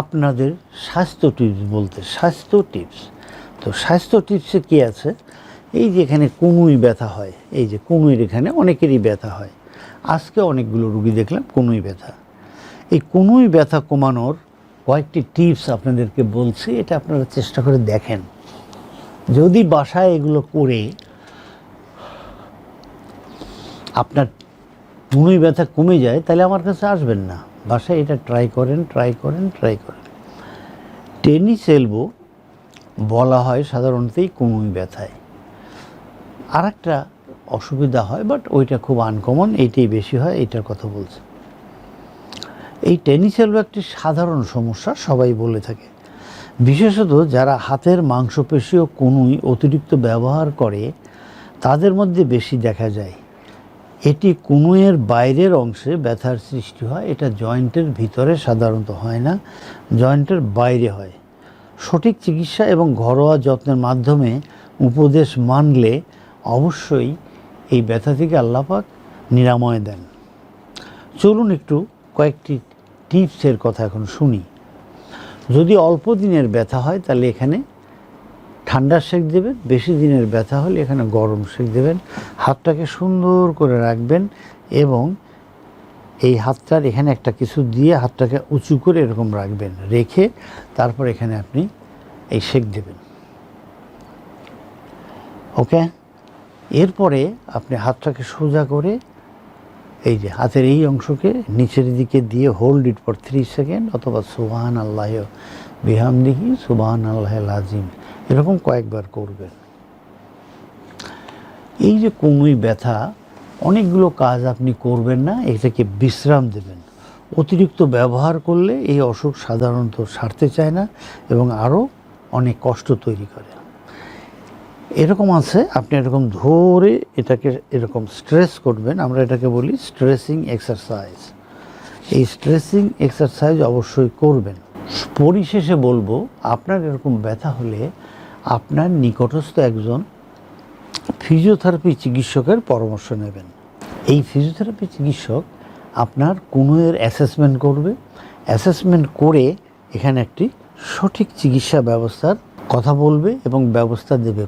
আপনাদের স্বাস্থ্য টিপস বলতে, স্বাস্থ্য টিপস তো স্বাস্থ্য টিপসে কী আছে? এই যে এখানে কুনুই ব্যথা হয়, এই যে কুনুইর এখানে অনেকেরই ব্যথা হয়। আজকে অনেকগুলো রুগী দেখলাম কুনুই ব্যথা। এই কুনুই ব্যথা কমানোর কয়েকটি টিপস আপনাদেরকে বলছি, এটা আপনারা চেষ্টা করে দেখেন। যদি বাসায় এগুলো করে আপনার কুনুই ব্যথা কমে যায়, তাহলে আমার কাছে আসবেন না। বাসায় এটা ট্রাই করেন ট্রাই করেন ট্রাই করেন। টেনিস এলবো বলা হয় সাধারণত এই কুনুই ব্যথায়। আর একটা অসুবিধা হয় বাট ওইটা খুব আনকমন এইটাই বেশি হয়, এইটার কথা বলছে। এই টেনিস এলবো একটি সাধারণ সমস্যা, সবাই বলে থাকে। বিশেষত যারা হাতের মাংসপেশি ও কনুই অতিরিক্ত ব্যবহার করে, তাদের মধ্যে বেশি দেখা যায়। এটি কনুইয়ের বাইরের অংশে ব্যথার সৃষ্টি হয়। এটা জয়েন্টের ভিতরে সাধারণত হয় না, জয়েন্টের বাইরে হয়। সঠিক চিকিৎসা এবং ঘরোয়া যত্নের মাধ্যমে উপদেশ মানলে অবশ্যই এই ব্যথা থেকে আল্লাপাক নিরাময় দেন। চলুন একটু কয়েকটি টিপসের কথা এখন শুনি। যদি অল্প দিনের ব্যথা হয় তাহলে এখানে ঠান্ডা সেক দেবেন, বেশি দিনের ব্যথা হলে এখানে গরম সেক দেবেন। হাতটাকে সুন্দর করে রাখবেন এবং এই হাতটার এখানে একটা কিছু দিয়ে হাতটাকে উঁচু করে এরকম রাখবেন। রেখে তারপর এখানে আপনি এই সেক দেবেন। ওকে? এরপরে আপনি হাতটাকে সোজা করে এই যে হাতের এই অংশকে নিচের দিকে দিয়ে hold it for three second অথবা সুবাহান আল্লাহ বিহামদিহি সুবাহান আল্লাহ লাজিম এরকম কয়েকবার করবেন এই যে কুমুই ব্যথা, অনেকগুলো কাজ আপনি করবেন না, এটাকে বিশ্রাম দেবেন। অতিরিক্ত ব্যবহার করলে এই অসুখ সাধারণত সারতে চায় না এবং আরও অনেক কষ্ট তৈরি করে। এরকম আছে, আপনি এরকম ধরে এটাকে এরকম স্ট্রেস করবেন, আমরা এটাকে বলি স্ট্রেসিং এক্সারসাইজ। এই স্ট্রেসিং এক্সারসাইজ অবশ্যই করবেন। পরিশেষে বলব, আপনার এরকম ব্যথা হলে আপনার নিকটস্থ একজন ফিজিওথেরাপি চিকিৎসকের পরামর্শ নেবেন। এই ফিজিওথেরাপি চিকিৎসক আপনার কুনুয়ের অ্যাসেসমেন্ট করবে। অ্যাসেসমেন্ট করে এখানে একটি সঠিক চিকিৎসা ব্যবস্থার কথা বলবে এবং ব্যবস্থা দেবে।